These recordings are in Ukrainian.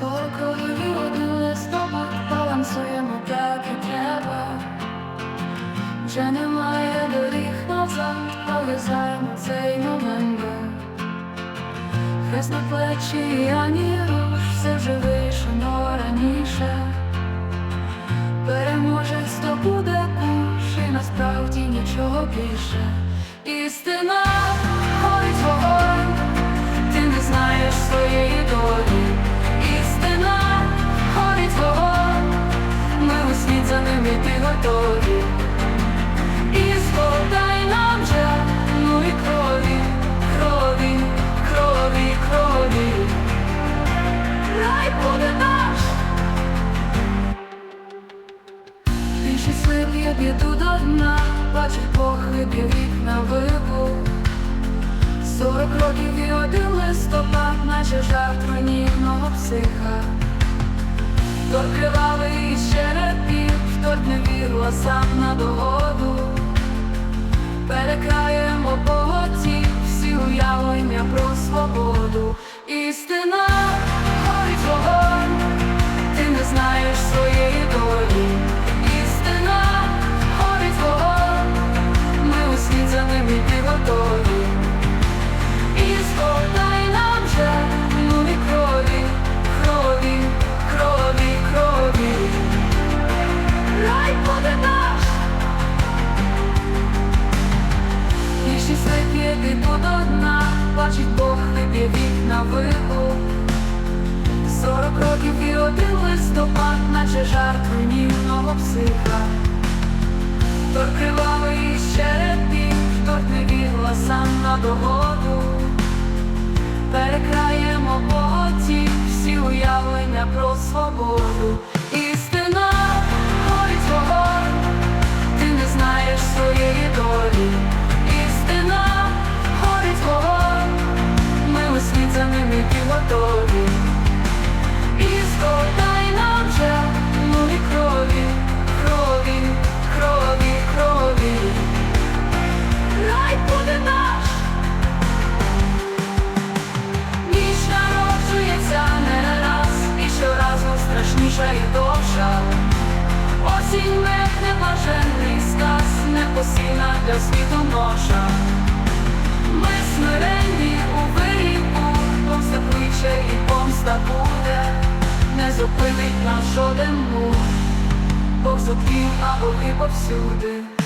Сороковий один балансуємо так і треба. Вже немає доріг назад, пов'язаємо цей новембер. Хрест плечі, ані руш, все вже вирішено раніше. Переможець то буде куш, і насправді нічого більше. Істина біду до дна, бачу похибі вікна вибух. Сорок років і один листопад, наче жарт руйнівного психа. Торт кривавий із черепів, хто не вірила сам на догоду. Більшість вип'є піду до дна, бачить Бог виб'є вікна вибух. Сорок років і один листопад, наче жарт руйнівного психа. Торт кривавий із черепів, торт не вірила сам на догоду. Перекраємо богатів, всі уявлення про свободу. Для світу ноша. Ми смиренні у вирівку, помста кличе і помста буде, не зупинить нас жоден мур, Бог зубів, а боги повсюди.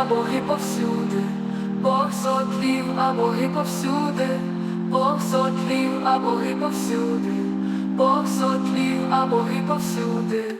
А боги повсюди. Бог сотлів, а боги повсюди. Бог сотлів, а боги повсюди. Бог сотлів, а боги повсюди.